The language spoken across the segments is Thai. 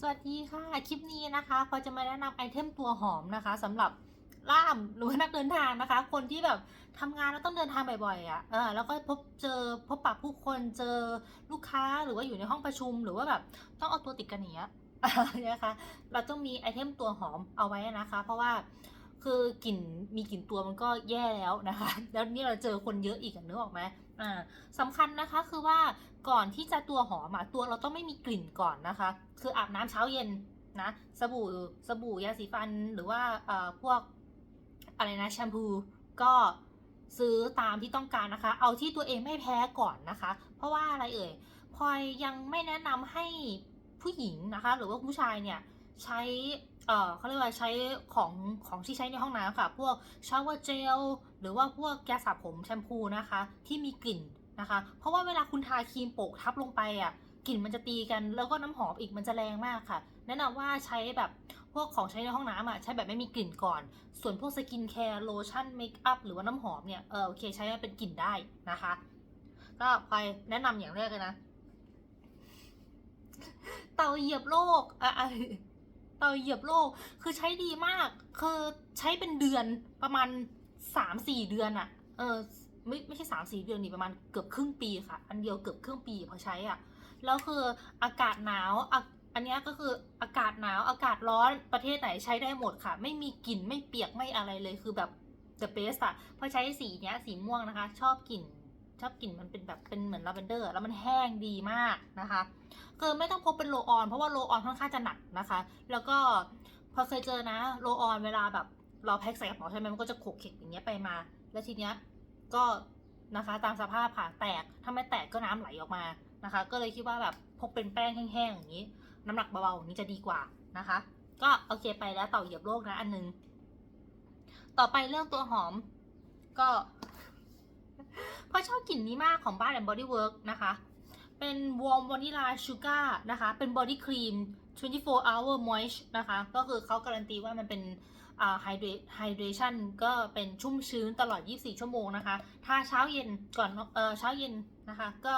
สวัสดีค่ะ คลิปนี้นะคะพอจะมาแนะนำไอเทมตัวหอมนะคะสำหรับล่ามหรือว่านักเดินทางนะคะ คนที่แบบทำงานแล้วต้องเดินทางบ่อยๆอะเออแล้วก็พบเจอพบปะผู้คนเจอลูกค้าหรือว่าอยู่ในห้องประชุมหรือว่าแบบต้องเอาตัวติดกันอย่างเงี้ยนะคะเราต้องมีไอเทมตัวหอมเอาไว้นะคะ เพราะว่าคือกลิ่นมีกลิ่นตัวมันก็แย่แล้วนะคะ แล้วนี่เราเจอคนเยอะอีกอะนึกออกไหม อ่าสำคัญนะคะคือว่าก่อนที่จะตัวหอมอะตัวเราต้องไม่มีกลิ่นก่อนนะคะ คืออาบน้ำเช้าเย็นนะสบู่สบู่ยาสีฟันหรือว่าเอ่อพวกอะไรนะแชมพูก็ซื้อตามที่ต้องการนะคะ เอาที่ตัวเองไม่แพ้ก่อนนะคะ เพราะว่าอะไรเอ่ยพลอยยังไม่แนะนำให้ผู้หญิงนะคะ หรือว่าผู้ชายเนี่ยใช้ เออเขาเรียกว่าใช้ของของที่ใช้ในห้องน้ำค่ะ พวกชาวเวอร์เจลหรือว่าพวกยาสระผมแชมพูนะคะ ที่มีกลิ่นนะคะ เพราะว่าเวลาคุณทาครีมโปะทับลงไปอะกลิ่นมันจะตีกันแล้วก็น้ำหอมอีกมันจะแรงมากค่ะ แนะนำว่าใช้แบบพวกของใช้ในห้องน้ำอะใช้แบบไม่มีกลิ่นก่อน ส่วนพวกสกินแคร์โลชั่นเมคอัพหรือว่าน้ำหอมเนี่ยเออโอเคใช้เป็นกลิ่นได้นะคะ ก็ไปแนะนำอย่างแรกเลยนะ เตาเหยียบโลกอะ เตาเหยียบโลก คือใช้ดีมาก คือใช้เป็นเดือนประมาณสามสี่เดือนอะเออไม่ไม่ใช่สามสี่เดือนนี่ประมาณเกือบครึ่งปีค่ะ อันเดียวเกือบครึ่งปีพอใช้อะแล้วคืออากาศหนาวอันนี้ก็คืออากาศหนาวอากาศร้อนประเทศไหนใช้ได้หมดค่ะ ไม่มีกลิ่นไม่เปียกไม่อะไรเลยคือแบบ the best อะพอใช้สีเนี้ยสีม่วงนะคะ ชอบกลิ่น ชอบกลิ่นมันเป็นแบบเป็นเหมือนลาเวนเดอร์แล้วมันแห้งดีมากนะคะคือไม่ต้องพกเป็นโลออนเพราะว่าโลออนค่อนข้างจะหนักนะคะ แล้วก็พอเคยเจอนะโลออนเวลาแบบเราแพ็คใส่กระเป๋าใช่ไหมมันก็จะขกเข็กอย่างเงี้ยไปมา แล้วทีเนี้ยก็นะคะตามสภาพค่ะแตกถ้าไม่แตกก็น้ำไหลออกมานะคะ ก็เลยคิดว่าแบบพกเป็นแป้งแห้งๆอย่างนี้ น้ำหนักเบาๆอย่างนี้จะดีกว่านะคะ ก็โอเคไปแล้วเต่าเหยียบโลกนะอันนึง ต่อไปเรื่องตัวหอม ก็ เพราะชอบกลิ่นนี้มากของบ้านแอนด์บอดี้เวิร์กนะคะ เป็น warm vanilla sugar นะคะ เป็น body cream 24 hour moist นะคะ ก็คือเขาการันตีว่ามันเป็นอ่า hydrate hydration ก็เป็นชุ่มชื้นตลอด 24 ชั่วโมงนะคะทาเช้าเย็นก่อนเออเช้าเย็นนะคะ ก็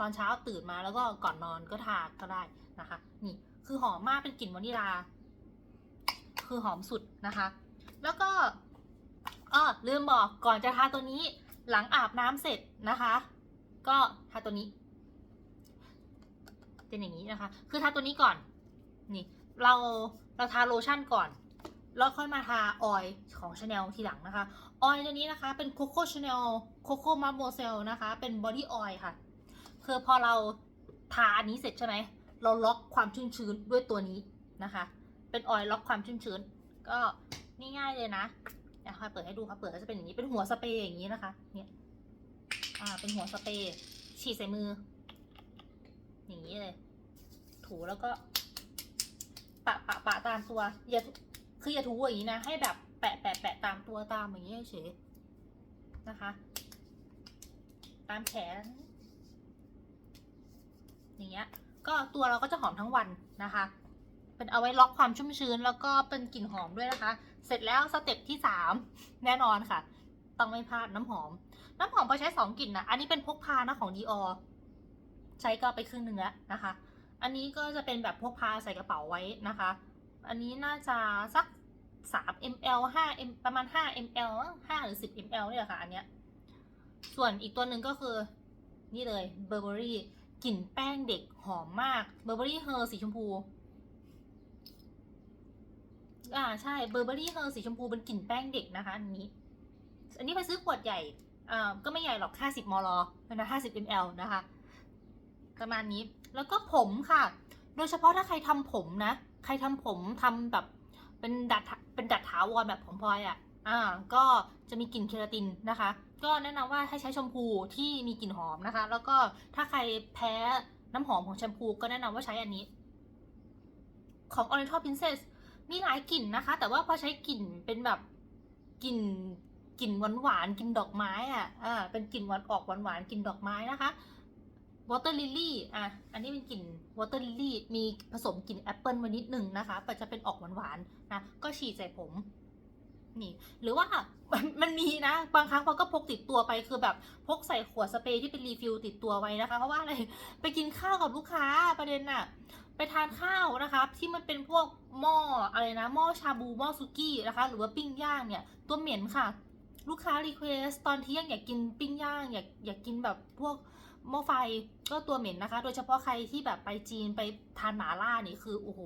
ตอนเช้าตื่นมาแล้วก็ก่อนนอนก็ทาก็ได้นะคะ นี่คือหอมมากเป็นกลิ่นวานิลา คือหอมสุดนะคะ แล้วก็อ้อลืมบอกก่อนจะทาตัวนี้ หลังอาบน้ำเสร็จนะคะ ก็ทาตัวนี้เป็นอย่างนี้นะคะ คือทาตัวนี้ก่อน นี่ เรา เราทาโลชั่นก่อน แล้วค่อยมาทาออยล์ของชาแนลทีหลังนะคะ ออยล์ตัวนี้นะคะ เป็นโคโค่ชาแนลโคโค่มาร์โมเซลนะคะ เป็นบอดี้ออยล์ค่ะ คือพอเราทาอันนี้เสร็จใช่ไหม เราล็อกความชุ่มชื้นด้วยตัวนี้นะคะ เป็นออยล์ล็อกความชุ่มชื้น ก็ง่ายๆเลยนะ เดี๋ยวค่อยเปิดให้ดูค่ะเปิดก็จะเป็นอย่างนี้เป็นหัวสเปรย์อย่างนี้นะคะ เนี่ยอ่า เป็นหัวสเปรย์ฉีดใส่มือ อย่างนี้เลย ถูแล้วก็ ปะปะปะตามตัวอย่าคืออย่าถูอย่างนี้นะ ให้แบบแปะแปะแปะตามตัวตามอย่างนี้เฉยนะคะ ตามแขน อย่างเงี้ย ก็ตัวเราก็จะหอมทั้งวันนะคะ เป็นเอาไว้ล็อกความชุ่มชื้น แล้วก็เป็นกลิ่นหอมด้วยนะคะ เสร็จแล้วสเต็ปที่สามแน่นอนค่ะ ต้องไม่พลาดน้ำหอม น้ำหอมพอใช้สองกลิ่นนะอันนี้เป็นพกพานะของดีออใช้ก็ไปครึ่งหนึ่งแล้วนะคะ อันนี้ก็จะเป็นแบบพกพาใส่กระเป๋าไว้นะคะ อันนี้น่าจะสัก 3 ml 5 m ประมาณ 5 ml 5 หรือ 10 ml เนี่ยแหละค่ะ อันเนี้ย ส่วนอีกตัวหนึ่งก็คือ นี่เลยเบอร์เบอรี่กลิ่นแป้งเด็กหอมมากเบอร์เบอรี่เฮอร์สีชมพู อ่าใช่เบอร์เบอรี่เฮอร์สีชมพูเป็นกลิ่นแป้งเด็กนะคะ อันนี้ อันนี้ไปซื้อขวดใหญ่อ่าก็ไม่ใหญ่หรอก 50 มลนะ50 ml นะคะ ประมาณนี้แล้วก็ผมค่ะ โดยเฉพาะถ้าใครทำผมนะ ใครทำผมทำแบบเป็นดัดเป็นดัดถาวรแบบของพลอยอะ่ะอ่าก็จะมีกลิ่นเคราตินนะคะ ก็แนะนำว่าให้ใช้แชมพูที่มีกลิ่นหอมนะคะ แล้วก็ถ้าใครแพ้น้ำหอมของแชมพูก็แนะนำว่าใช้อันนี้ ของ Oriental Princess มีหลายกลิ่นนะคะ แต่ว่าพอใช้กลิ่นเป็นแบบกลิ่นกลิ่นหวานหวานกลิ่นดอกไม้อะอ่าเป็นกลิ่นหวานออกหวานหวานกลิ่นดอกไม้นะคะ Water Lily อะอันนี้เป็นกลิ่น Water Lily มีผสมกลิ่นแอปเปิลมานิดนึงนะคะแต่จะเป็นออกหวานๆนะก็ฉีดใส่ผมนี่หรือว่ามันมันมีนะ บางครั้งพอก็พกติดตัวไปคือแบบพกใส่ขวดสเปรย์ที่เป็นรีฟิลติดตัวไว้นะคะ เพราะว่าอะไรไปกินข้าวกับลูกค้าประเด็นน่ะ ไปทานข้าวนะคะที่มันเป็นพวกหม้ออะไรนะหม้อชาบูหม้อซุกี้นะคะ หรือว่าปิ้งย่างเนี่ยตัวเหม็นค่ะ ลูกค้ารีเควสตอนเที่ยงอยากกินปิ้งย่างอยากอยากกินแบบพวกหม้อไฟก็ตัวเหม็นนะคะ โดยเฉพาะใครที่แบบไปจีนไปทานหมาล่านี่คือโอ้โห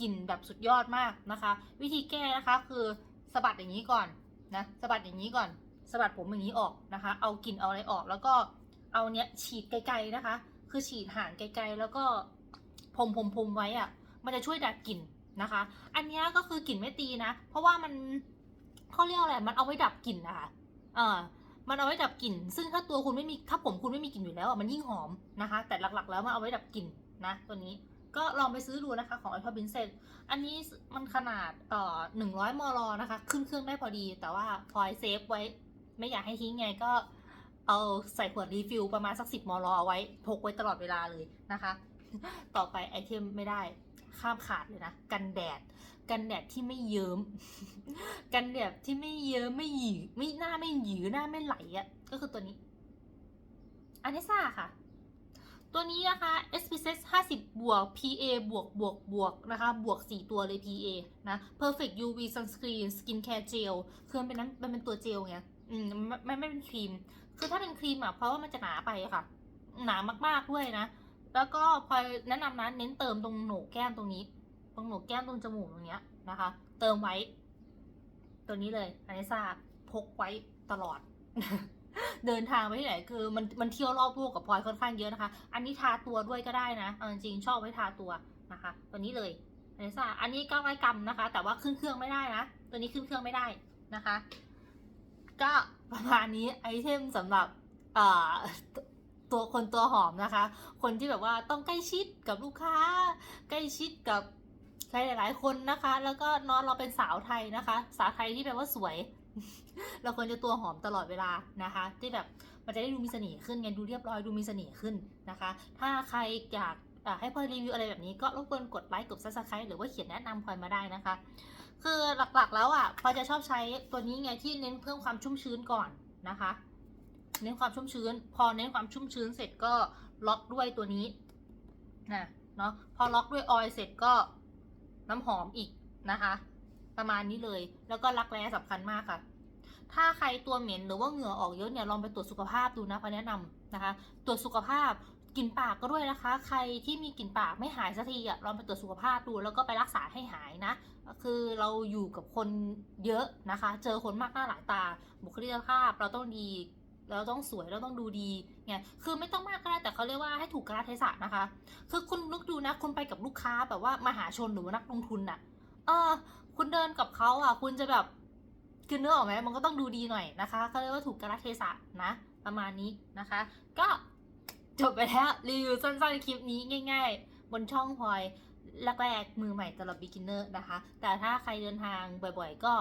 กลิ่นแบบสุดยอดมากนะคะ วิธีแก้นะคะคือสะบัดอย่างนี้ก่อนนะสะบัดอย่างนี้ก่อนสะบัดผมอย่างนี้ออกนะคะ เอากลิ่นเอาอะไรออกแล้วก็เอาเนี้ยฉีดไกลๆนะคะ คือฉีดห่างไกลๆแล้วก็ พรมพรมพรมไว้อะมันจะช่วยดับกลิ่นนะคะ อันนี้ก็คือกลิ่นไม่ตีนะ เพราะว่ามันเขาเรียกอะไร มันเอาไว้ดับกลิ่นนะคะเออมันเอาไว้ดับกลิ่น ซึ่งถ้าตัวคุณไม่มี ถ้าผมคุณไม่มีกลิ่นอยู่แล้วอะมันยิ่งหอมนะคะ แต่หลักๆ แล้วมันเอาไว้ดับกลิ่นนะ ตัวนี้ ก็ลองไปซื้อดูนะคะ ของ a l p h a b i n c e n อันนี้มันขนาดเอ่อหนึ่งร้อยมลนะคะ ขึ้นเครื่องได้พอดี แต่ว่าพลอยเซฟไว้ ไม่อยากให้ทิ้งไงก็ เอาใส่ขวดรีฟิลประมาณสักสิบมลเอาไว้ พกไว้ตลอดเวลาเลยนะคะ ต่อไปไอเทมไม่ได้ข้ามขาดเลยนะ กันแดด กันแดดที่ไม่เยิ้ม กันแดดที่ไม่เยิ้มไม่หยีไม่หน้าไม่หยีหน้าไม่ไหลอะ่ะ ก็คือตัวนี้อันนี้ซ่าค่ะ ตัวนี้นะคะ SPF 50 บวก PA บวกบวกบวกนะคะ บวก 4 ตัวเลย PA นะ Perfect UV Sunscreen Skin Care Gel คือมันเป็นน้ำมันเป็นตัวเจลไงอืมไม่ไม่เป็นครีม คือถ้าเป็นครีมอะเพราะว่ามันจะหนาไปค่ะ หนามากๆด้วยนะ แล้วก็พลอยแนะนำนะเน้นเติมตรงโหนกแก้มตรงนี้ ตรงโหนกแก้มตรงจมูกตรงเนี้ยนะคะ เติมไว้ ตัวนี้เลยอันนี้ซาพกไว้ตลอด เดินทางไปที่ไหนคือมันมันเที่ยวรอบโลกกับพลอยค่อนข้างเยอะนะคะ อันนี้ทาตัวด้วยก็ได้นะเอาจริงชอบไว้ทาตัวนะคะ ตัวนี้เลยอันนี้ซาอันนี้ก็ไว้กำนะคะ แต่ว่าขึ้นเครื่องไม่ได้นะ ตัวนี้ขึ้นเครื่องไม่ได้นะคะ ก็ประมาณนี้ไอเทมสำหรับเอ่อ ตัวคนตัวหอมนะคะ คนที่แบบว่าต้องใกล้ชิดกับลูกค้า ใกล้ชิดกับใครหลาย ๆ คนนะคะ แล้วก็นอนเราเป็นสาวไทยนะคะ สาวไทยที่แปลว่าสวย เราควรจะตัวหอมตลอดเวลานะคะ ที่แบบมันจะได้ดูมีเสน่ห์ขึ้นไงดูเรียบร้อยดูมีเสน่ห์ขึ้นนะคะ ถ้าใครอยากให้พลอยรีวิวอะไรแบบนี้ก็รบกวนกดไลค์กดซับสไครต์หรือว่าเขียนแนะนำพลอยมาได้นะคะ คือหลักๆแล้วอะพลอยจะชอบใช้ตัวนี้ไงที่เน้นเพิ่มความชุ่มชื้นก่อนนะคะ เน้นความชุ่มชื้น พอเน้นความชุ่มชื้นเสร็จก็ล็อกด้วยตัวนี้นะเนาะพอล็อกด้วยออยล์เสร็จก็น้ำหอมอีกนะคะ ประมาณนี้เลยแล้วก็รักแร้สำคัญมากค่ะ ถ้าใครตัวเหม็นหรือว่าเหงื่อออกเยอะเนี่ยลองไปตรวจสุขภาพดูนะพอแนะนำนะคะ ตรวจสุขภาพกลิ่นปากก็ด้วยนะคะ ใครที่มีกลิ่นปากไม่หายสักทีอะลองไปตรวจสุขภาพดูแล้วก็ไปรักษาให้หายนะ คือเราอยู่กับคนเยอะนะคะ เจอคนมากหน้าหลายตา บุคลิกภาพเราต้องดี เราต้องสวยเราต้องดูดีเนี่ยคือไม่ต้องมากก็ได้แต่เขาเรียกว่าให้ถูกกาลเทศะนะคะ คือคุณนึกดูนะคุณไปกับลูกค้าแบบว่ามหาชนหรือนักลงทุนน่ะ เออ คุณเดินกับเขาอะ คุณจะแบบคือเนื้อออกไหมมันก็ต้องดูดีหน่อยนะคะเขาเรียกว่าถูกกาลเทศะนะ ประมาณนี้นะคะ ก็จบไปแล้วรีวิวสั้นๆคลิปนี้ง่าย ๆ บนช่องพลอยแรกๆมือใหม่สำหรับ beginner นะคะ แต่ถ้าใครเดินทางบ่อยๆ ก็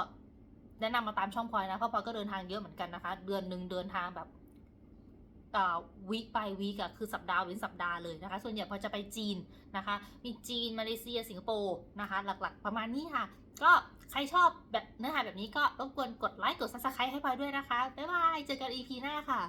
แนะนำมาตามช่องพลอยนะเพราะพลอยก็เดินทางเยอะเหมือนกันนะคะ เดือนหนึ่งเดินทางแบบวีคไปวีคอะคือสัปดาห์เว้นสัปดาห์เลยนะคะ ส่วนใหญ่พอจะไปจีนนะคะ มีจีน มาเลเซีย สิงคโปร์นะคะ หลักๆ ประมาณนี้ค่ะ ก็ใครชอบแบบเนื้อหาแบบนี้ก็รบกวนกดไลค์ กดซับสไครต์ให้พลอยด้วยนะคะ บ๊ายบาย เจอกัน EP หน้าค่ะ